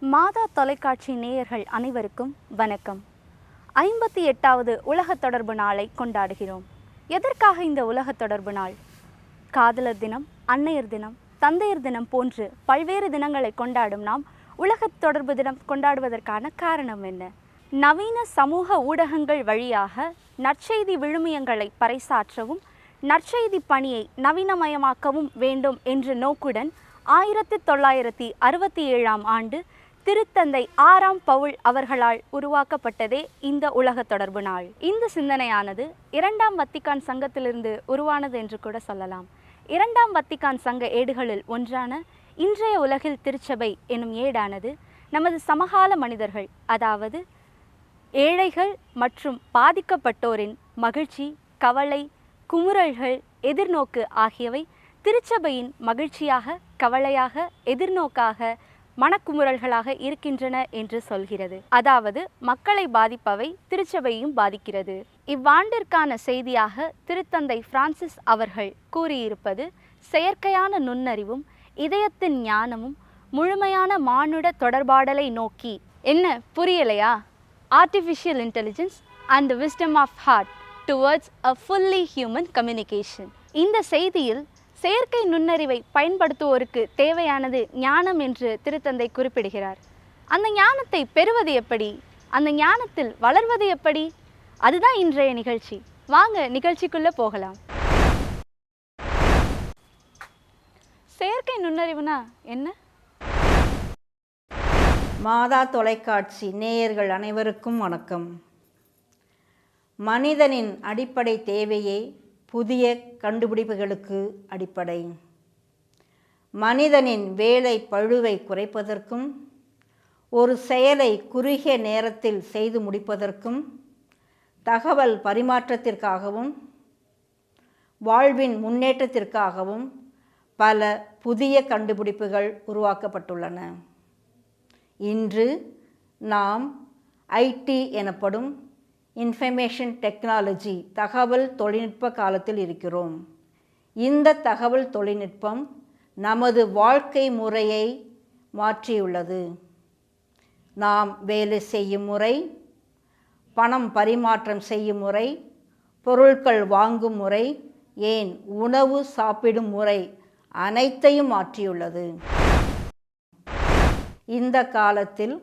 மாதா தொலைக்காட்சி நேயர்கள் அனைவருக்கும் வணக்கம். ஐம்பத்தி எட்டாவது உலக தொடர்பு நாளை கொண்டாடுகிறோம். எதற்காக இந்த உலக தொடர்பு நாள்? காதலர் தினம் அன்னையர் தினம் தந்தையர் தினம் போன்று பல்வேறு தினங்களை கொண்டாடும் நாம் உலக தொடர்பு தினம் கொண்டாடுவதற்கான காரணம் என்ன? நவீன சமூக ஊடகங்கள் வழியாக நற்செய்தி விழுமியங்களை பறைசாற்றவும் நற்செய்தி பணியை நவீனமயமாக்கவும் வேண்டும் என்ற நோக்குடன் ஆயிரத்தி தொள்ளாயிரத்தி அறுபத்தி ஏழாம் ஆண்டு திருத்தந்தை ஆறாம் பவுல் அவர்களால் உருவாக்கப்பட்டதே இந்த உலக தொடர்பு நாள். இந்த சிந்தனையானது இரண்டாம் வத்திக்கான் சங்கத்திலிருந்து உருவானது என்று கூட சொல்லலாம். இரண்டாம் வத்திக்கான் சங்க ஏடுகளில் ஒன்றான இன்றைய உலகில் திருச்சபை எனும் ஏடானது நமது சமகால மனிதர்கள் அதாவது ஏழைகள் மற்றும் பாதிக்கப்பட்டோரின் மகிழ்ச்சி கவலை குமுறல்கள் எதிர்நோக்கு ஆகியவை திருச்சபையின் மகிழ்ச்சியாக கவலையாக எதிர்நோக்காக மனக்குமுறல்களாக இருக்கின்றன என்று சொல்கிறது. அதாவது மக்களை பாதிப்பவை திருச்சபையும் பாதிக்கிறது. இவ்வாண்டிற்கான செய்தியாக திருத்தந்தை பிரான்சிஸ் அவர்கள் கூறியிருப்பது செயற்கையான நுண்ணறிவும் இதயத்தின் ஞானமும் முழுமையான மானுட தொடர்பாடலை நோக்கி. என்ன புரியலையா? Artificial intelligence and wisdom of heart towards a fully human communication இந்த செய்தியில் செயற்கை நுண்ணறிவை பயன்படுத்துவோருக்கு தேவையானது ஞானம் என்று திருத்தந்தை குறிப்பிடுகிறார். அந்த ஞானத்தை பெறுவது எப்படி? அந்த ஞானத்தில் வளர்வது எப்படி? அதுதான் இன்றைய நிகழ்ச்சி. வாங்க நிகழ்ச்சிக்குள்ளே போகலாம். செயற்கை நுண்ணறிவுனா என்ன? மாதா தொலைக்காட்சி நேயர்கள் அனைவருக்கும் வணக்கம். மனிதனின் அடிப்படை தேவையே புதிய கண்டுபிடிப்புகளுக்கு அடிப்படை. மனிதனின் வேலை பழுவை குறைப்பதற்கும் ஒரு செயலை குறுகிய நேரத்தில் செய்து முடிப்பதற்கும் தகவல் பரிமாற்றத்திற்காகவும் வாழ்வின் முன்னேற்றத்திற்காகவும் பல புதிய கண்டுபிடிப்புகள் உருவாக்கப்பட்டுள்ளன. இன்று நாம் ஐடி எனப்படும் இன்ஃபர்மேஷன் டெக்னாலஜி தகவல் தொழில்நுட்ப காலத்தில் இருக்கிறோம். இந்த தகவல் தொழில்நுட்பம் நமது வாழ்க்கை முறையை மாற்றியுள்ளது. நாம் வேலை செய்யும் முறை பணம் பரிமாற்றம் செய்யும் முறை பொருட்கள் வாங்கும் முறை ஏன் உணவு சாப்பிடும் முறை அனைத்தையும் மாற்றியுள்ளது. இந்த காலத்தில்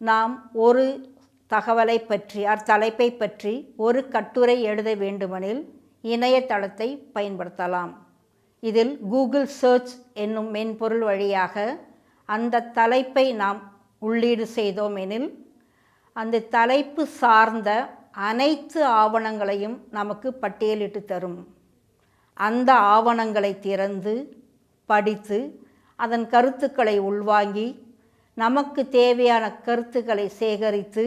நாம் ஒரு தகவலை பற்றி அத்தலைப்பை பற்றி ஒரு கட்டுரை எழுத வேண்டுமெனில் இணையதளத்தை பயன்படுத்தலாம். இதில் கூகுள் சர்ச் என்னும் மென்பொருள் வழியாக அந்த தலைப்பை நாம் உள்ளீடு செய்தோம் எனில் அந்த தலைப்பு சார்ந்த அனைத்து ஆவணங்களையும் நமக்கு பட்டியலிட்டு தரும். அந்த ஆவணங்களை திறந்து படித்து அதன் கருத்துக்களை உள்வாங்கி நமக்கு தேவையான கருத்துக்களை சேகரித்து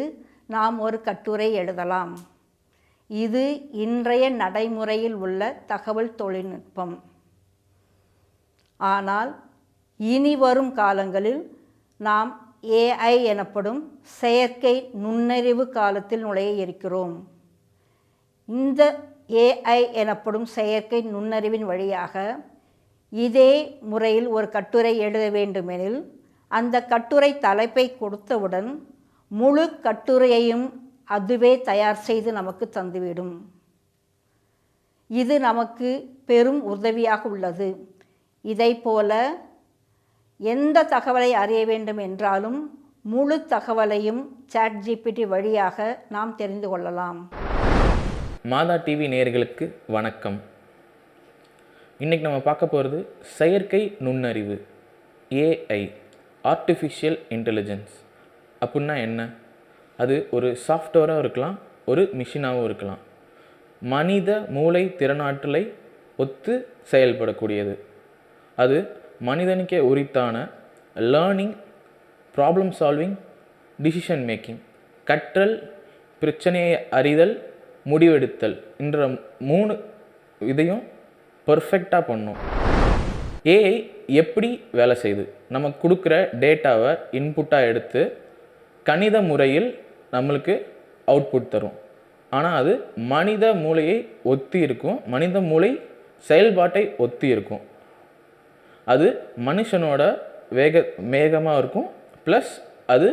நாம் ஒரு கட்டுரை எழுதலாம். இது இன்றைய நடைமுறையில் உள்ள தகவல் தொழில்நுட்பம். ஆனால் இனி வரும் காலங்களில் நாம் ஏஐ எனப்படும் செயற்கை நுண்ணறிவு காலத்தில் நுழைய இருக்கிறோம். இந்த ஏஐ எனப்படும் செயற்கை நுண்ணறிவின் வழியாக இதே முறையில் ஒரு கட்டுரை எழுத வேண்டுமெனில் அந்த கட்டுரை தலைப்பை கொடுத்தவுடன் முழு கட்டுரையையும் அதுவே தயார் செய்து நமக்கு தந்துவிடும். இது நமக்கு பெரும் உதவியாக உள்ளது. இதைப்போல எந்த தகவலை அறிய வேண்டும் என்றாலும் முழு தகவலையும் சாட் ஜிபிடி வழியாக நாம் தெரிந்து கொள்ளலாம். மாதா டிவி நேயர்களுக்கு வணக்கம். இன்றைக்கி நம்ம பார்க்க போகிறது செயற்கை நுண்ணறிவு ஏஐ ஆர்டிஃபிஷியல் இன்டெலிஜென்ஸ் அப்புடின்னா என்ன? அது ஒரு சாஃப்ட்வேராகவும் இருக்கலாம் ஒரு மிஷினாகவும் இருக்கலாம். மனித மூளை திறனாற்றலை ஒத்து செயல்படக்கூடியது. அது மனிதனுக்கே உரித்தான learning problem solving decision making கற்றல் பிரச்சனையை அறிதல் முடிவெடுத்தல் என்ற மூணு இதையும் பர்ஃபெக்டாக பண்ணும். ஏஐ எப்படி வேலை செய்யுது நம்ம கொடுக்குற டேட்டாவை இன்புட்டாக எடுத்து கணித முறையில் நம்மளுக்கு அவுட்புட் தரும். ஆனால் அது மனித மூளையை ஒத்தி இருக்கும். மனித மூளை செயல்பாட்டை ஒத்தி இருக்கும். அது மனுஷனோட வேக வேகமாக இருக்கும். ப்ளஸ் அது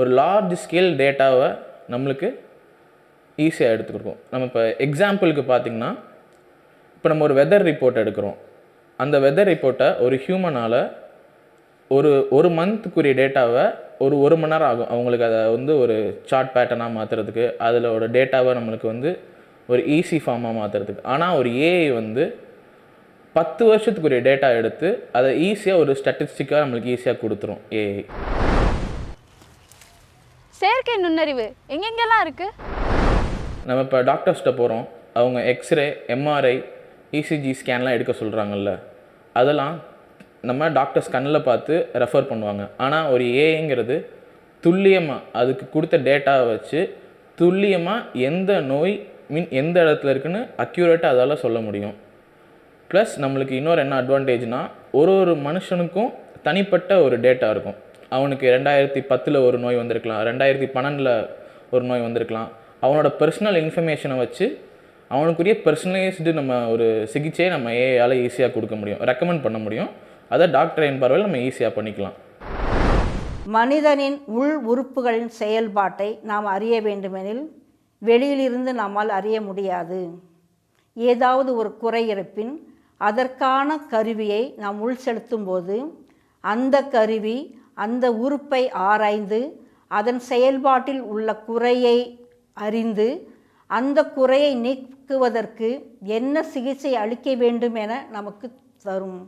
ஒரு லார்ஜ் ஸ்கேல் டேட்டாவை நம்மளுக்கு ஈஸியாக எடுத்துக்கிருக்கோம் நம்ம இப்போ எக்ஸாம்பிளுக்கு பார்த்திங்கன்னா இப்போ நம்ம ஒரு வெதர் ரிப்போர்ட் எடுக்கிறோம். அந்த வெதர் ரிப்போர்ட்டை ஒரு ஹியூமனால் ஒரு ஒரு மந்த்துக்குரிய டேட்டாவை ஒரு ஒரு மணி நேரம் ஆகும். அவங்களுக்கு அதை வந்து ஒரு சார்ட் பேட்டர்னாக மாற்றுறதுக்கு அதில் ஒரு டேட்டாவை நம்மளுக்கு வந்து ஒரு ஈஸி ஃபார்மாக மாற்றுறதுக்கு ஆனால் ஒரு ஏஐ வந்து பத்து வருஷத்துக்குரிய டேட்டா எடுத்து அதை ஈஸியாக ஒரு ஸ்டாட்டிஸ்டிக்காக நம்மளுக்கு ஈஸியாக கொடுத்துரும் ஏஐ செயற்கை நுண்ணறிவு எங்கெங்கெல்லாம் இருக்கு? நம்ம இப்போ டாக்டர்ஸ்கிட்ட போகிறோம் அவங்க எக்ஸ்ரே எம்ஆர்ஐ இசிஜி ஸ்கேன்லாம் எடுக்க சொல்கிறாங்கல்ல அதெல்லாம் நம்ம டாக்டர்ஸ் கண்ணில் பார்த்து ரெஃபர் பண்ணுவாங்க. ஆனால் ஒரு ஏஐங்கிறது துல்லியமாக அதுக்கு கொடுத்த டேட்டாவை வச்சு துல்லியமாக எந்த நோய் மீன் எந்த இடத்துல இருக்குன்னு அக்யூரேட்டாக அதால் சொல்ல முடியும். ப்ளஸ் நம்மளுக்கு இன்னொரு என்ன அட்வான்டேஜ்னால் ஒரு ஒரு மனுஷனுக்கும் தனிப்பட்ட ஒரு டேட்டா இருக்கும். அவனுக்கு ரெண்டாயிரத்தி பத்தில் ஒரு நோய் வந்திருக்கலாம். ரெண்டாயிரத்தி பன்னெண்டில் ஒரு நோய் வந்திருக்கலாம். அவனோட பர்சனல் இன்ஃபர்மேஷனை வச்சு அவனுக்குரிய பர்சனலைஸ்டு நம்ம ஒரு சிகிச்சையை நம்ம ஏஐயால் ஈஸியாக கொடுக்க முடியும். ரெக்கமெண்ட் பண்ண முடியும். அதை டாக்டர் என்பார்வையில் நம்ம ஈஸியாக பண்ணிக்கலாம். மனிதனின் உள் உறுப்புகளின் செயல்பாட்டை நாம் அறிய வேண்டுமெனில் வெளியிலிருந்து நம்மால் அறிய முடியாது. ஏதாவது ஒரு குறை இருப்பின் அதற்கான கருவியை நாம் உள் செலுத்தும் போது அந்த கருவி அந்த உறுப்பை ஆராய்ந்து அதன் செயல்பாட்டில் உள்ள குறையை அறிந்து அந்த குறையை நீக்குவதற்கு என்ன சிகிச்சை அளிக்க வேண்டும் என நமக்கு தரும்.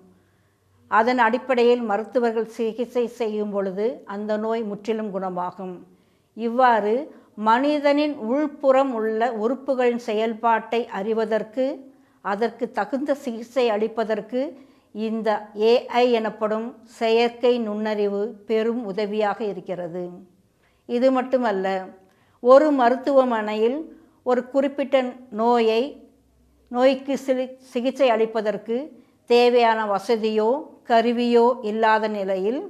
அதன் அடிப்படையில் மருத்துவர்கள் சிகிச்சை செய்யும் பொழுது அந்த நோய் முற்றிலும் குணமாகும். இவ்வாறு மனிதனின் உள்புறம் உள்ள உறுப்புகளின் செயல்பாட்டை அறிவதற்கு அதற்கு தகுந்த சிகிச்சை அளிப்பதற்கு இந்த ஏஐ எனப்படும் செயற்கை நுண்ணறிவு பெரும் உதவியாக இருக்கிறது. இது மட்டுமல்ல ஒரு மருத்துவமனையில் ஒரு குறிப்பிட்ட நோயை நோய்க்கு சிலி சிகிச்சை அளிப்பதற்கு தேவையான வசதியோ கருவியோ இல்லாத நிலையில்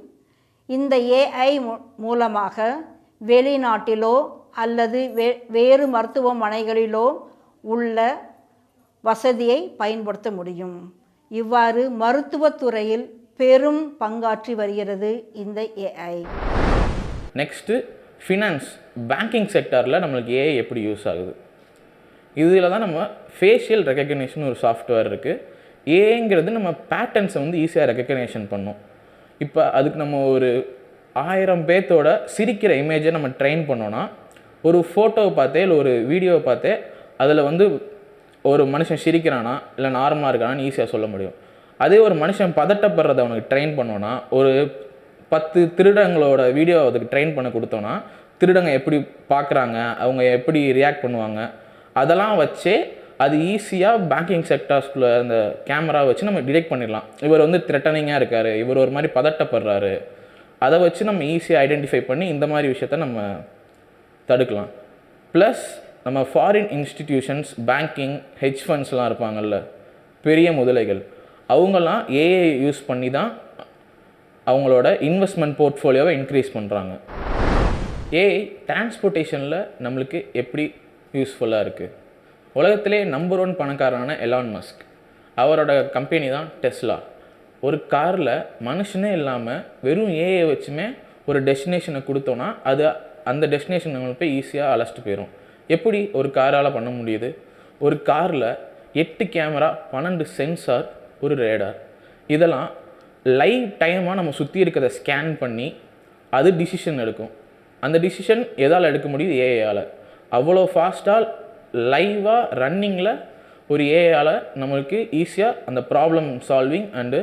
இந்த ஏஐ மூலமாக வெளிநாட்டிலோ அல்லது வே வேறு மருத்துவமனைகளிலோ உள்ள வசதியை பயன்படுத்த முடியும். இவ்வாறு மருத்துவத்துறையில் பெரும் பங்காற்றி வருகிறது இந்த ஏஐ நெக்ஸ்ட்டு ஃபினான்ஸ் பேங்கிங் செக்டாரில் நம்மளுக்கு ஏஐ எப்படி யூஸ் ஆகுது? இதில் தான் நம்ம ஃபேஷியல் ரெக்கக்னேஷன் ஒரு சாஃப்ட்வேர் இருக்குது ஏங்கிறது நம்ம பேட்டர்ன்ஸை வந்து ஈஸியாக ரெக்கக்னேஷன் பண்ணும். இப்போ அதுக்கு நம்ம ஒரு ஆயிரம் பேர்த்தோட சிரிக்கிற இமேஜை நம்ம ட்ரெயின் பண்ணோன்னா ஒரு ஃபோட்டோவை பார்த்தே இல்லை ஒரு வீடியோவை பார்த்தே அதில் வந்து ஒரு மனுஷன் சிரிக்கிறானா இல்லை நார்மலாக இருக்கானான்னு ஈஸியாக சொல்ல முடியும். அதே ஒரு மனுஷன் பதட்டப்படுறதை அவனுக்கு ட்ரெயின் பண்ணோன்னா ஒரு பத்து திருடங்களோட வீடியோ அதுக்கு ட்ரெயின் பண்ண கொடுத்தோன்னா திருடங்க எப்படி பார்க்குறாங்க அவங்க எப்படி ரியாக்ட் பண்ணுவாங்க அதெல்லாம் வச்சே அது ஈஸியாக பேங்கிங் செக்டார்ஸ்குள்ளே அந்த கேமரா வச்சு நம்ம டிடெக்ட் பண்ணிடலாம். இவர் வந்து த்ரெட்டனிங்காக இருக்கார். இவர் ஒரு மாதிரி பதட்டப்படுறாரு. அதை வச்சு நம்ம ஈஸியாக ஐடென்டிஃபை பண்ணி இந்த மாதிரி விஷயத்த நம்ம தடுக்கலாம். ப்ளஸ் நம்ம ஃபாரின் இன்ஸ்டிடியூஷன்ஸ் பேங்கிங் ஹெச் ஃபண்ட்ஸ்லாம் இருப்பாங்கல்ல பெரிய முதலைகள். அவங்கெல்லாம் ஏஐ யூஸ் பண்ணி தான் அவங்களோட இன்வெஸ்ட்மெண்ட் போர்ட்ஃபோலியோவை இன்க்ரீஸ் பண்ணுறாங்க ஏஐ டிரான்ஸ்போர்ட்டேஷனில் நம்மளுக்கு எப்படி யூஸ்ஃபுல்லாக இருக்குது உலகத்திலே நம்பர் ஒன் பணக்காரரான எலான் மஸ்க் அவரோட கம்பெனி தான் டெஸ்லா ஒரு காரில் மனுஷனே இல்லாமல் வெறும் ஏஐ வச்சுமே ஒரு டெஸ்டினேஷனை கொடுத்தோன்னா அது அந்த டெஸ்டினேஷன் நம்மளுக்கு போய் ஈஸியாக அழைச்சிட்டு போயிடும் எப்படி ஒரு காரால் பண்ண முடியுது? ஒரு காரில் எட்டு கேமரா பன்னெண்டு சென்சார் ஒரு ரேடார் இதெல்லாம் லைவ் டைமாக நம்ம சுற்றி இருக்கிறத ஸ்கேன் பண்ணி அது டிசிஷன் எடுக்கும். அந்த டிசிஷன் எதால் எடுக்க முடியுது ஏஐயால் அவ்வளோ ஃபாஸ்ட்டாக லைவாக ரன்னிங்கில் ஒரு ஏஐயால் நம்மளுக்கு ஈஸியாக அந்த ப்ராப்ளம் சால்விங் அண்டு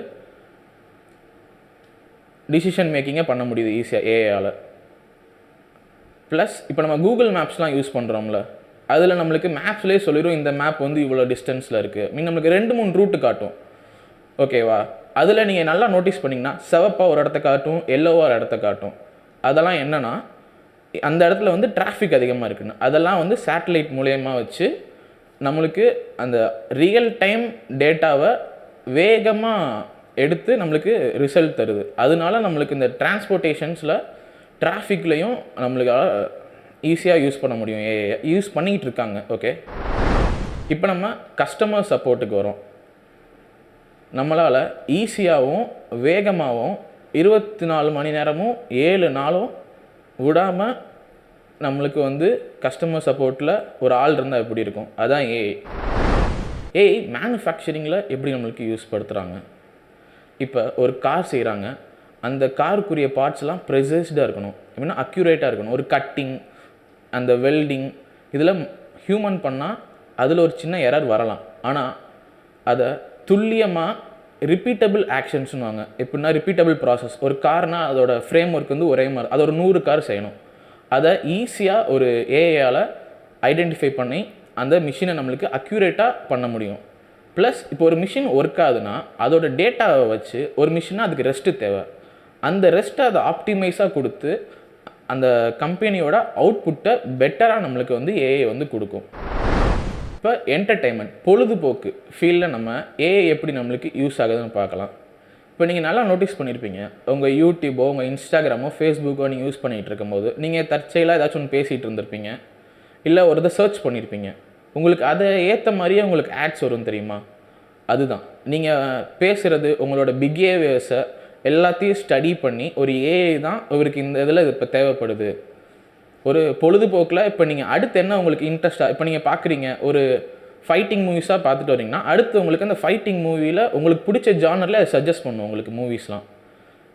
டிசிஷன் மேக்கிங்கை பண்ண முடியுது ஈஸியாக ஏஐயால் ப்ளஸ் இப்போ நம்ம கூகுள் மேப்ஸ்லாம் யூஸ் பண்ணுறோம்ல அதில் நம்மளுக்கு மேப்ஸ்லேயே சொல்லிடும் இந்த மேப் வந்து இவ்வளோ டிஸ்டன்ஸில் இருக்குது மீன் நம்மளுக்கு ரெண்டு மூணு ரூட்டு காட்டும். ஓகேவா அதில் நீங்கள் நல்லா நோட்டீஸ் பண்ணிங்கன்னா சிவப்பாக ஒரு இடத்த காட்டும் எல்லோவாக ஒரு இடத்த காட்டும். அதெல்லாம் என்னென்னா அந்த இடத்துல வந்து டிராஃபிக் அதிகமாக இருக்குன்னு அதெல்லாம் வந்து சேட்டலைட் மூலயமா வச்சு நம்மளுக்கு அந்த ரியல் டைம் டேட்டாவை வேகமாக எடுத்து நம்மளுக்கு ரிசல்ட் தருது. அதனால நம்மளுக்கு இந்த டிரான்ஸ்போர்ட்டேஷன்ஸில் டிராஃபிக்லேயும் நம்மளுக்கு ஈஸியாக யூஸ் பண்ண முடியும். ஏஐ யூஸ் பண்ணிக்கிட்டு இருக்காங்க. ஓகே இப்போ நம்ம கஸ்டமர் சப்போர்ட்டுக்கு வரோம். நம்மளால் ஈஸியாகவும் வேகமாகவும் இருபத்தி நாலு மணி நேரமும் ஏழு நாளும் விடாமல் நம்மளுக்கு வந்து கஸ்டமர் சப்போர்ட்டில் ஒரு ஆள் இருந்தால் எப்படி இருக்கும்? அதான் ஏஐ ஏஐ மேனுஃபேக்சரிங்கில் எப்படி நம்மளுக்கு யூஸ் படுத்துகிறாங்க இப்போ ஒரு கார் செய்கிறாங்க அந்த காருக்குரிய பார்ட்ஸ்லாம் ப்ரெசைஸ்டாக இருக்கணும். எப்படின்னா அக்யூரேட்டாக இருக்கணும். ஒரு கட்டிங் அந்த வெல்டிங் இதில் ஹியூமன் பண்ணால் அதில் ஒரு சின்ன எரர் வரலாம். ஆனால் அதை துல்லியமாக ரிப்பீட்டபிள் ஆக்ஷன்ஸ்னுவாங்க எப்படின்னா ரிப்பீட்டபிள் ப்ராசஸ் ஒரு கார்னா அதோட ஃப்ரேம் ஒர்க் வந்து ஒரே மாதிரி. அது ஒரு நூறு கார் செய்யணும். அதை ஈஸியாக ஒரு ஏஐயால் ஐடென்டிஃபை பண்ணி அந்த மிஷினை நம்மளுக்கு அக்யூரேட்டாக பண்ண முடியும். ப்ளஸ் இப்போ ஒரு மிஷின் ஒர்க் ஆகுதுன்னா அதோட டேட்டாவை வச்சு ஒரு மிஷினாக அதுக்கு ரெஸ்ட்டு தேவை. அந்த ரெஸ்ட்டை அதை ஆப்டிமைஸாக கொடுத்து அந்த கம்பெனியோட அவுட்புட்டை பெட்டராக நம்மளுக்கு வந்து ஏஐ வந்து கொடுக்கும். இப்போ என்டர்டைன்மெண்ட் பொழுதுபோக்கு ஃபீல்டில் நம்ம ஏஐ எப்படி நம்மளுக்கு யூஸ் ஆகுதுன்னு பார்க்கலாம். இப்போ நீங்கள் நல்லா நோட்டீஸ் பண்ணியிருப்பீங்க உங்கள் யூடியூபோ உங்கள் இன்ஸ்டாகிராமோ ஃபேஸ்புக்கோ நீங்கள் யூஸ் பண்ணிகிட்டு இருக்கும்போது நீங்கள் தற்செயலாக ஏதாச்சும் ஒன்று பேசிகிட்டு இருந்திருப்பீங்க. இல்லை ஒரு இதை சர்ச் பண்ணியிருப்பீங்க உங்களுக்கு அதை ஏற்ற மாதிரியே உங்களுக்கு ஆட்ஸ் வரும் தெரியுமா? அதுதான். நீங்கள் பேசுகிறது உங்களோட பிஹேவியர்ஸை எல்லாத்தையும் ஸ்டடி பண்ணி ஒரு ஏஐ தான் இவருக்கு இந்த இதில் இப்போ தேவைப்படுது. ஒரு பொழுதுபோக்கில் இப்போ நீங்கள் அடுத்து என்ன உங்களுக்கு இன்ட்ரெஸ்ட்டாக இப்போ நீங்கள் பார்க்குறீங்க ஒரு ஃபைட்டிங் மூவிஸாக பார்த்துட்டு வரீங்கன்னா அடுத்து உங்களுக்கு அந்த ஃபைட்டிங் மூவியில் உங்களுக்கு பிடிச்ச ஜானரில் அதை சஜஸ்ட் பண்ணும் உங்களுக்கு மூவிஸ்லாம்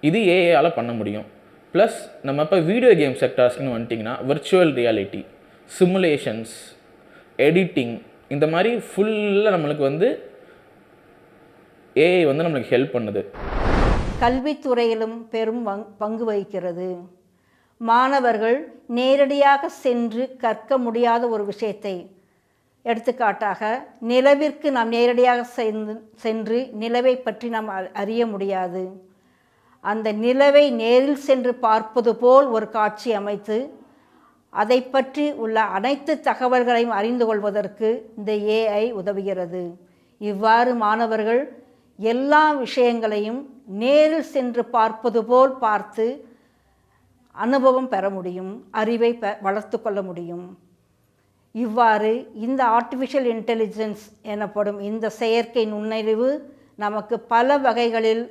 இது ஏஐயால் பண்ண முடியும். ப்ளஸ் நம்ம இப்போ வீடியோ கேம் செக்டார்ஸ்னு வந்துட்டிங்கன்னா விர்ச்சுவல் ரியாலிட்டி சிமுலேஷன்ஸ் எடிட்டிங் இந்த மாதிரி ஃபுல்லாக நம்மளுக்கு வந்து ஏஐ வந்து நம்மளுக்கு ஹெல்ப் பண்ணுது. கல்வித்துறையிலும் பெரும் பங்கு வகிக்கிறது. மாணவர்கள் நேரடியாக சென்று கற்க முடியாத ஒரு விஷயத்தை. எடுத்துக்காட்டாக நிலவிற்கு நாம் நேரடியாக சென்று சென்று நிலவை பற்றி நாம் அறிய முடியாது. அந்த நிலவை நேரில் சென்று பார்ப்பது போல் ஒரு காட்சி அமைத்து அதை பற்றி உள்ள அனைத்து தகவல்களையும் அறிந்து கொள்வதற்கு இந்த ஏஐ உதவுகிறது. இவ்வாறு மாணவர்கள் எல்லா விஷயங்களையும் நேரில் சென்று பார்ப்பது போல் பார்த்து அனுபவம் பெற முடியும் அறிவை பெ வளர்த்து கொள்ள முடியும். இவ்வாறு இந்த ஆர்டிஃபிஷியல் இன்டெலிஜென்ஸ் எனப்படும் இந்த செயற்கை நுண்ணறிவு நமக்கு பல வகைகளில்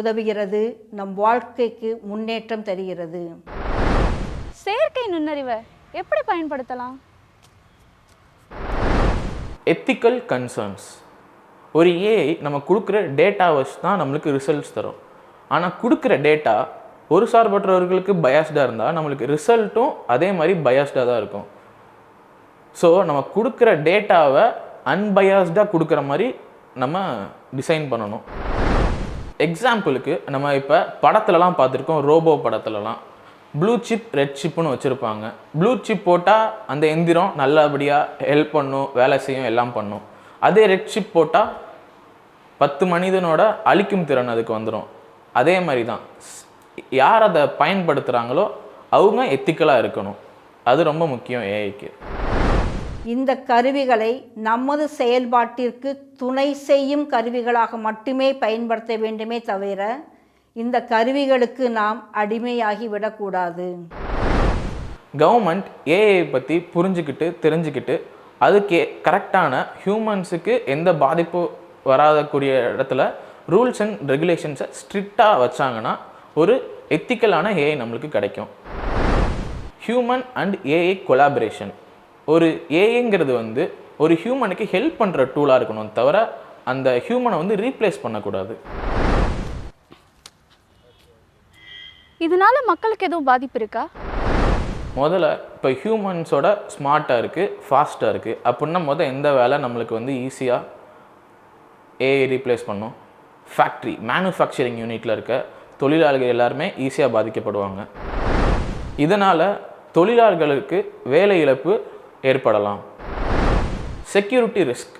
உதவுகிறது நம் வாழ்க்கைக்கு முன்னேற்றம் தருகிறது. செயற்கை நுண்ணறிவை எப்படி பயன்படுத்தலாம்? எத்திக்கல் கன்சர்ன்ஸ் ஒரு ஏஐ நம்ம கொடுக்குற டேட்டா வச்சு தான் நம்மளுக்கு ரிசல்ட்ஸ் தரும். ஆனால் கொடுக்குற டேட்டா ஒரு சார்பற்றவர்களுக்கு பயாஸ்டாக இருந்தால் நம்மளுக்கு ரிசல்ட்டும் அதே மாதிரி பயாஸ்டாக தான் இருக்கும். ஸோ நம்ம கொடுக்குற டேட்டாவை அன்பயாஸ்டாக கொடுக்குற மாதிரி நம்ம டிசைன் பண்ணணும். எக்ஸாம்பிளுக்கு நம்ம இப்போ படத்துலலாம் பார்த்துருக்கோம் ரோபோ படத்துலலாம். ப்ளூ சிப் ரெட் சிப்னு வச்சுருப்பாங்க. ப்ளூ சிப் போட்டால் அந்த எந்திரம் நல்லபடியாக ஹெல்ப் பண்ணும் வேலை செய்யும் எல்லாம் பண்ணும். அதே ரெட் சிப் போட்டால் பத்து மனிதனோட அழிக்கும் திறன் அதுக்கு வந்துடும் அதே மாதிரி தான். யார் அதை பயன்படுத்துகிறாங்களோ அவங்க எத்திக்கலாக இருக்கணும். அது ரொம்ப முக்கியம் ஏஐக்கு இந்த கருவிகளை நமது செயல்பாட்டிற்கு துணை செய்யும் கருவிகளாக மட்டுமே பயன்படுத்த வேண்டுமே தவிர இந்த கருவிகளுக்கு நாம் அடிமையாகி விடக்கூடாது. கவர்மெண்ட் ஏஐ பற்றி புரிஞ்சுக்கிட்டு தெரிஞ்சுக்கிட்டு அதுக்கு கரெக்டான ஹியூமன்ஸுக்கு எந்த பாதிப்பு வராதக்கூடிய இடத்துல ரூல்ஸ் அண்ட் ரெகுலேஷன்ஸை ஸ்ட்ரிக்டாக வச்சாங்கன்னா ஒரு எத்திக்கலான ஏஐ நம்மளுக்கு கிடைக்கும். ஹியூமன் அண்ட் ஏஐ கொலாபரேஷன் ஒரு ஏஐங்கிறது வந்து ஒரு ஹியூமனுக்கு ஹெல்ப் பண்ணுற டூலாக இருக்கணும் தவிர அந்த ஹியூமனை வந்து ரீப்ளேஸ் பண்ணக்கூடாது. இதனால மக்களுக்கு எதுவும் பாதிப்பு இருக்கா? முதல்ல இப்போ ஹியூமன்ஸோட ஸ்மார்ட்டாக இருக்குது ஃபாஸ்ட்டாக இருக்குது அப்படின்னா முதல் எந்த வேலை நம்மளுக்கு வந்து ஈஸியாக ஏஐ ரீப்ளேஸ் பண்ணும்? ஃபேக்ட்ரி மேனுஃபேக்சரிங் யூனிட்டில் இருக்க தொழிலாளர்கள் எல்லாருமே ஈஸியாக பாதிக்கப்படுவாங்க. இதனால் தொழிலாளர்களுக்கு வேலை இழப்பு ஏற்படலாம். செக்யூரிட்டி ரிஸ்க்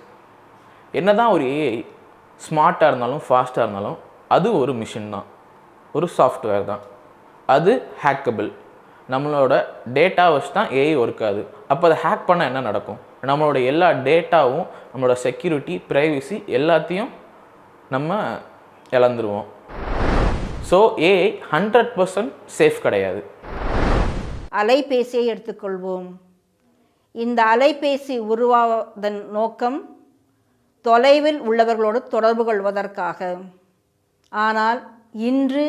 என்ன தான் ஒரு ஏஐ ஸ்மார்ட்டாக இருந்தாலும் ஃபாஸ்ட்டாக இருந்தாலும் அது ஒரு மிஷின் தான். ஒரு சாஃப்ட்வேர் தான். அது ஹேக்கபிள் நம்மளோட டேட்டா வச்சு தான் ஏஐ ஒர்க் ஆகுது. அப்போ அதை ஹேக் பண்ண என்ன நடக்கும்? நம்மளோட எல்லா டேட்டாவும் நம்மளோட செக்யூரிட்டி ப்ரைவசி எல்லாத்தையும் நம்ம இழந்துருவோம். So AI hundred percent safe கிடையாது. அலைபேசியை எடுத்துக்கொள்வோம். இந்த அலைபேசி உருவாவதன் நோக்கம் தொலைவில் உள்ளவர்களோடு தொடர்பு கொள்வதற்காக. ஆனால் இன்று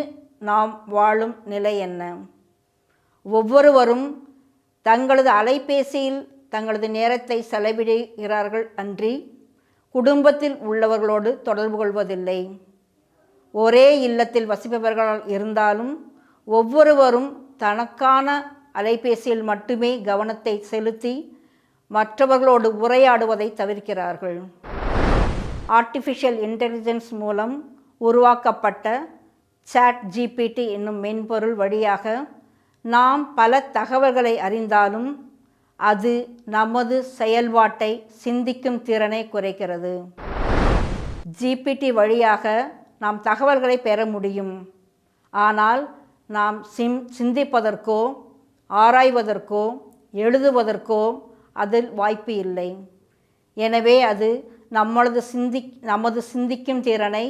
நாம் வாழும் நிலை என்ன? ஒவ்வொருவரும் தங்களது அலைபேசியில் தங்களது நேரத்தை செலவிடுகிறார்கள் அன்றி குடும்பத்தில் உள்ளவர்களோடு தொடர்பு கொள்வதில்லை. ஒரே இல்லத்தில் வசிப்பவர்களால் இருந்தாலும் ஒவ்வொருவரும் தனக்கான அலைபேசியில் மட்டுமே கவனத்தை செலுத்தி மற்றவர்களோடு உரையாடுவதை தவிர்க்கிறார்கள். ஆர்டிஃபிஷியல் இன்டெலிஜென்ஸ் மூலம் உருவாக்கப்பட்ட சாட் ஜிபிடி என்னும் மென்பொருள் வழியாக நாம் பல தகவல்களை அறிந்தாலும் அது நமது செயல்பாட்டை சிந்திக்கும் திறனை குறைக்கிறது. ஜிபிடி வழியாக நாம் தகவல்களை பெற முடியும். ஆனால் நாம் சிம் சிந்திப்பதற்கோ ஆராய்வதற்கோ எழுதுவதற்கோ அதில் வாய்ப்பு இல்லை. எனவே அது நம்மளது சிந்தி நமது சிந்திக்கும் திறனை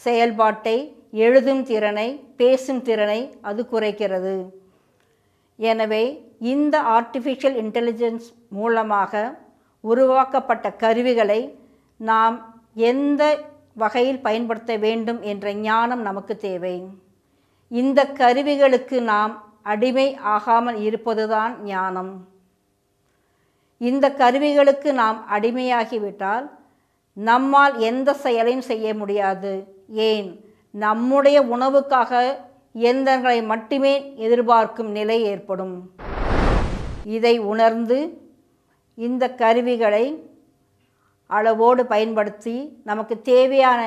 செயல்பாட்டை எழுதும் திறனை பேசும் திறனை அது குறைக்கிறது. எனவே இந்த ஆர்டிஃபிஷியல் இன்டெலிஜென்ஸ் மூலமாக உருவாக்கப்பட்ட கருவிகளை நாம் எந்த வகையில் பயன்படுத்த வேண்டும் என்ற ஞானம் நமக்கு தேவை. இந்த கருவிகளுக்கு நாம் அடிமை ஆகாமல் இருப்பதுதான் ஞானம். இந்த கருவிகளுக்கு நாம் அடிமையாகிவிட்டால் நம்மால் எந்த செயலையும் செய்ய முடியாது. ஏன்? நம்முடைய உணவுக்காக இயந்திரங்களை மட்டுமே எதிர்பார்க்கும் நிலை ஏற்படும். இதை உணர்ந்து இந்த கருவிகளை அளவோடு பயன்படுத்தி நமக்கு தேவையான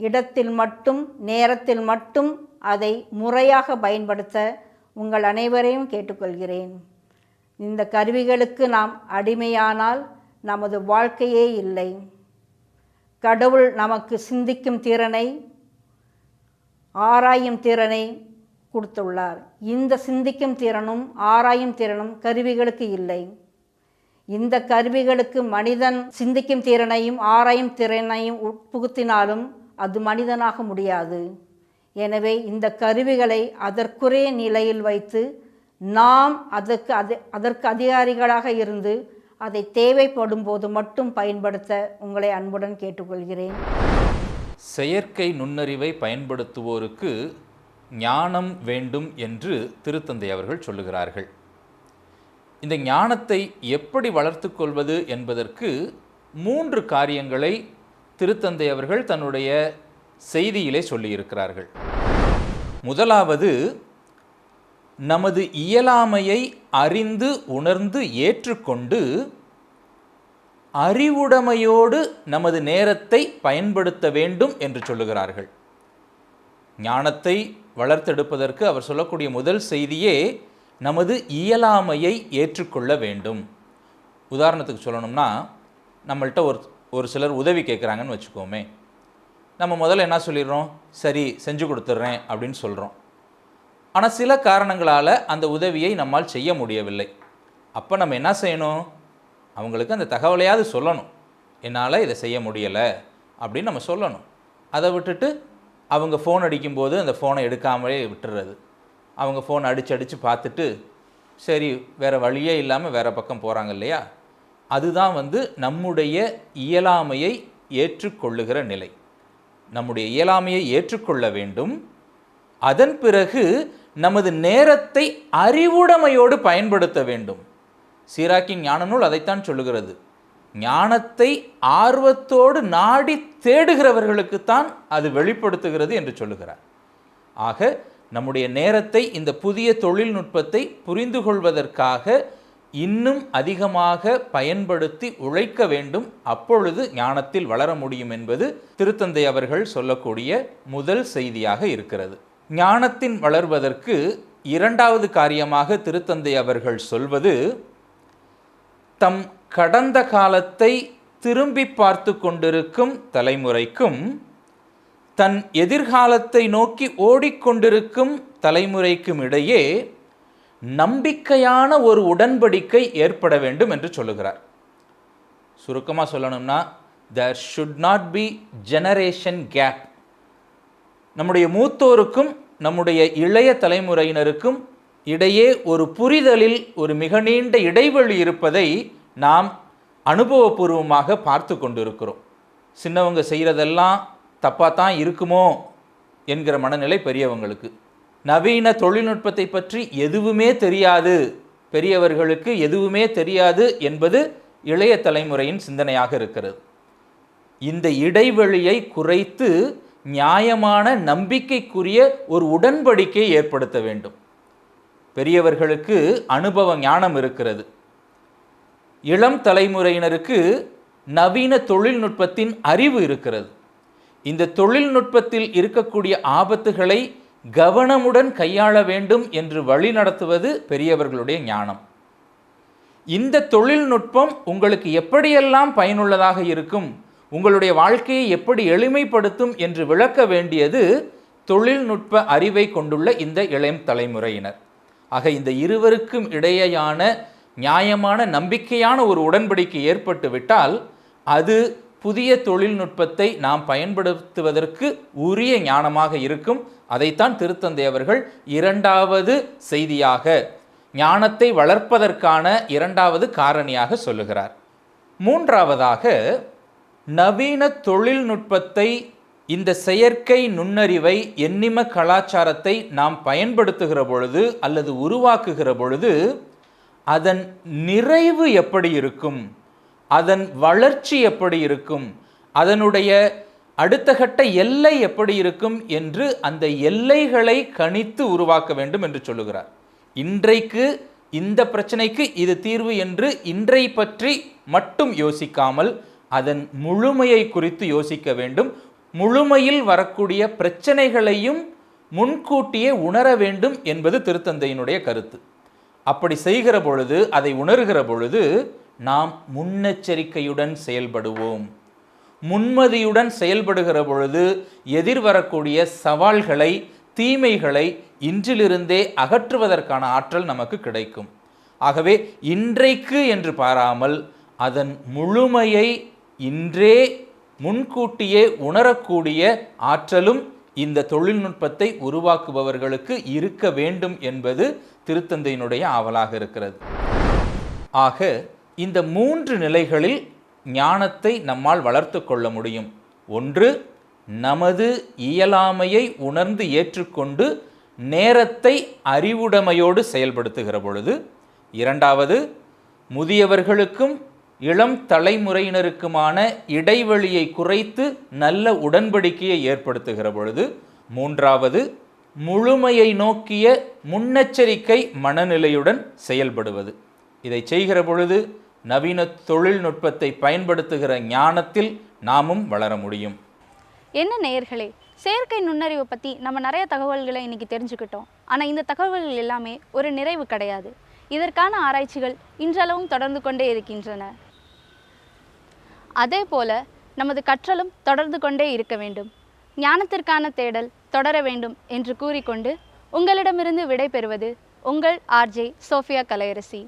இடத்தில் மட்டும் நேரத்தில் மட்டும் அதை முறையாக பயன்படுத்த உங்கள் அனைவரையும் கேட்டுக்கொள்கிறேன். இந்த கருவிகளுக்கு நாம் அடிமையானால் நமது வாழ்க்கையே இல்லை. கடவுள் நமக்கு சிந்திக்கும் திறனை ஆராயும் திறனை கொடுத்துள்ளார். இந்த சிந்திக்கும் திறனும் ஆராயும் திறனும் கருவிகளுக்கு இல்லை. இந்த கருவிகளுக்கு மனிதன் சிந்திக்கும் திறனையும் ஆராயும் திறனையும் உட்புகுத்தினாலும் அது மனிதனாக முடியாது. எனவே இந்த கருவிகளை அதற்குரிய நிலையில் வைத்து நாம் அதற்கு அது அதற்கு அதிகாரிகளாக இருந்து அதை தேவைப்படும் போது மட்டும் பயன்படுத்த உங்களை அன்புடன் கேட்டுக்கொள்கிறேன். செயற்கை நுண்ணறிவை பயன்படுத்துவோருக்கு ஞானம் வேண்டும் என்று திருத்தந்தை அவர்கள் சொல்லுகிறார்கள். இந்த ஞானத்தை எப்படி வளர்த்து கொள்வது என்பதற்கு மூன்று காரியங்களை திருத்தந்தை அவர்கள் தன்னுடைய செய்தியிலே சொல்லியிருக்கிறார்கள். முதலாவது நமது இயலாமையை அறிந்து உணர்ந்து ஏற்றுக்கொண்டு அறிவுடைமையோடு நமது நேரத்தை பயன்படுத்த வேண்டும் என்று சொல்லுகிறார்கள். ஞானத்தை வளர்த்தெடுப்பதற்கு அவர் சொல்லக்கூடிய முதல் செய்தியே நமது இயலாமையை ஏற்றுக்கொள்ள வேண்டும். உதாரணத்துக்கு சொல்லணும்னா நம்மள்ட்ட ஒரு ஒரு சிலர் உதவி கேட்குறாங்கன்னு வச்சுக்கோமே. நம்ம முதல்ல என்ன சொல்லிடுறோம்? சரி செஞ்சு கொடுத்துட்றேன் அப்படின்னு சொல்கிறோம் ஆனால் சில காரணங்களால் அந்த உதவியை நம்மால் செய்ய முடியவில்லை. அப்போ நம்ம என்ன செய்யணும்? அவங்களுக்கு அந்த தகவலையாவது சொல்லணும். என்னால் இதை செய்ய முடியலை அப்படின்னு நம்ம சொல்லணும். அதை விட்டுட்டு அவங்க ஃபோன் அடிக்கும்போது அந்த ஃபோனை எடுக்காமலே விட்டுறது. அவங்க ஃபோன் அடித்து அடித்து பார்த்துட்டு சரி வேறு வழியே இல்லாமல் வேறு பக்கம் போகிறாங்க இல்லையா? அதுதான் வந்து நம்முடைய இயலாமையை ஏற்றுக்கொள்ளுகிற நிலை. நம்முடைய இயலாமையை ஏற்றுக்கொள்ள வேண்டும். அதன் பிறகு நமது நேரத்தை அறிவுடைமையோடு பயன்படுத்த வேண்டும். சீராக்கின் ஞான நூல் அதைத்தான் சொல்லுகிறது. ஞானத்தை ஆர்வத்தோடு நாடி தேடுகிறவர்களுக்குத்தான் அது வெளிப்படுத்துகிறது என்று சொல்லுகிறார். ஆக நம்முடைய நேரத்தை இந்த புதிய தொழில்நுட்பத்தை புரிந்து கொள்வதற்காக இன்னும் அதிகமாக பயன்படுத்தி உழைக்க வேண்டும். அப்பொழுது ஞானத்தில் வளர முடியும் என்பது திருத்தந்தை அவர்கள் சொல்லக்கூடிய முதல் செய்தியாக இருக்கிறது. ஞானத்தின் வளர்வதற்கு இரண்டாவது காரியமாக திருத்தந்தை அவர்கள் சொல்வது தம் கடந்த காலத்தை திரும்பி பார்த்து கொண்டிருக்கும் தலைமுறைக்கும் தன் எதிர்காலத்தை நோக்கி ஓடிக்கொண்டிருக்கும் தலைமுறைக்கும் இடையே நம்பிக்கையான ஒரு உடன்படிக்கை ஏற்பட வேண்டும் என்று சொல்லுகிறார். சுருக்கமாக சொல்லணும்னா there should not be generation gap நம்முடைய மூத்தோருக்கும் நம்முடைய இளைய தலைமுறையினருக்கும் இடையே ஒரு புரிதலில் ஒரு மிக நீண்ட இடைவெளி இருப்பதை நாம் அனுபவபூர்வமாக பார்த்து கொண்டிருக்கிறோம். சின்னவங்க செய்கிறதெல்லாம் தப்பாக தான் இருக்குமோ என்கிற மனநிலை பெரியவங்களுக்கு. நவீன தொழில்நுட்பத்தை பற்றி எதுவுமே தெரியாது. பெரியவர்களுக்கு எதுவுமே தெரியாது என்பது இளைய தலைமுறையின் சிந்தனையாக இருக்கிறது. இந்த இடைவெளியை குறைத்து நியாயமான நம்பிக்கைக்குரிய ஒரு உடன்படிக்கை ஏற்படுத்த வேண்டும். பெரியவர்களுக்கு அனுபவ ஞானம் இருக்கிறது. இளம் தலைமுறையினருக்கு நவீன தொழில்நுட்பத்தின் அறிவு இருக்கிறது. இந்த தொழில்நுட்பத்தில் இருக்கக்கூடிய ஆபத்துகளை கவனமுடன் கையாள வேண்டும் என்று வழிநடத்துவது பெரியவர்களுடைய ஞானம். இந்த தொழில்நுட்பம் உங்களுக்கு எப்படியெல்லாம் பயனுள்ளதாக இருக்கும் உங்களுடைய வாழ்க்கையை எப்படி எளிமைப்படுத்தும் என்று விளக்க வேண்டியது தொழில்நுட்ப அறிவை கொண்டுள்ள இந்த இளம் தலைமுறையினர். ஆக இந்த இருவருக்கும் இடையேயான நியாயமான நம்பிக்கையான ஒரு உடன்படிக்கை ஏற்பட்டு விட்டால் அது புதிய தொழில்நுட்பத்தை நாம் பயன்படுத்துவதற்கு உரிய ஞானமாக இருக்கும். அதைத்தான் திருத்தந்தை அவர்கள் இரண்டாவது செய்தியாக ஞானத்தை வளர்ப்பதற்கான இரண்டாவது காரணியாக சொல்லுகிறார். மூன்றாவதாக நவீன தொழில்நுட்பத்தை இந்த செயற்கை நுண்ணறிவை எண்ணிம கலாச்சாரத்தை நாம் பயன்படுத்துகிற பொழுது அல்லது உருவாக்குகிற பொழுது அதன் நிறைவு எப்படி இருக்கும்? அதன் வளர்ச்சி எப்படி இருக்கும்? அதனுடைய அடுத்த கட்ட எல்லை எப்படி இருக்கும் என்று அந்த எல்லைகளை கணித்து உருவாக்க வேண்டும் என்று சொல்லுகிறார். இன்றைக்கு இந்த பிரச்சனைக்கு இது தீர்வு என்று இன்றை பற்றி மட்டும் யோசிக்காமல் அதன் முழுமையை குறித்து யோசிக்க வேண்டும். முழுமையில் வரக்கூடிய பிரச்சனைகளையும் முன்கூட்டியே உணர வேண்டும் என்பது திருத்தந்தையினுடைய கருத்து. அப்படி செய்கிற பொழுது அதை உணர்கிற பொழுது நாம் முன்னெச்சரிக்கையுடன் செயல்படுவோம். முன்மதியுடன் செயல்படுகிற பொழுது எதிர்வரக்கூடிய சவால்களை தீமைகளை இன்றிலிருந்தே அகற்றுவதற்கான ஆற்றல் நமக்கு கிடைக்கும். ஆகவே இன்றைக்கு என்று பாராமல் அதன் முழுமையை இன்றே முன்கூட்டியே உணரக்கூடிய ஆற்றலும் இந்த தொழில்நுட்பத்தை உருவாக்குபவர்களுக்கு இருக்க வேண்டும் என்பது திருத்தந்தையினுடைய ஆவலாக இருக்கிறது. ஆக இந்த மூன்று நிலைகளில் ஞானத்தை நம்மால் வளர்த்து கொள்ள முடியும். ஒன்று நமது இயலாமையை உணர்ந்து ஏற்றுக்கொண்டு நேரத்தை அறிவுடைமையோடு செயல்படுத்துகிற பொழுது. இரண்டாவது முதியவர்களுக்கும் இளம் தலைமுறையினருக்குமான இடைவெளியை குறைத்து நல்ல உடன்படிக்கையை ஏற்படுத்துகிற பொழுது. மூன்றாவது முழுமையை நோக்கிய முன்னெச்சரிக்கை மனநிலையுடன் செயல்படுவது. இதை செய்கிற பொழுது நவீன தொழில்நுட்பத்தை பயன்படுத்துகிற ஞானத்தில் நாமும் வளர முடியும். என்ன நேயர்களே செயற்கை நுண்ணறிவு பற்றி நம்ம நிறைய தகவல்களை இன்னைக்கு தெரிஞ்சுக்கிட்டோம். ஆனால் இந்த தகவல்கள் எல்லாமே ஒரு நிறைவு கிடையாது. இதற்கான ஆராய்ச்சிகள் இன்றளவும் தொடர்ந்து கொண்டே இருக்கின்றன. அதே போல நமது கற்றலும் தொடர்ந்து கொண்டே இருக்க வேண்டும். ஞானத்திற்கான தேடல் தொடர வேண்டும் என்று கூறிக்கொண்டு உங்களிடமிருந்து விடை பெறுவது உங்கள் ஆர்ஜே சோஃபியா கலையரசி.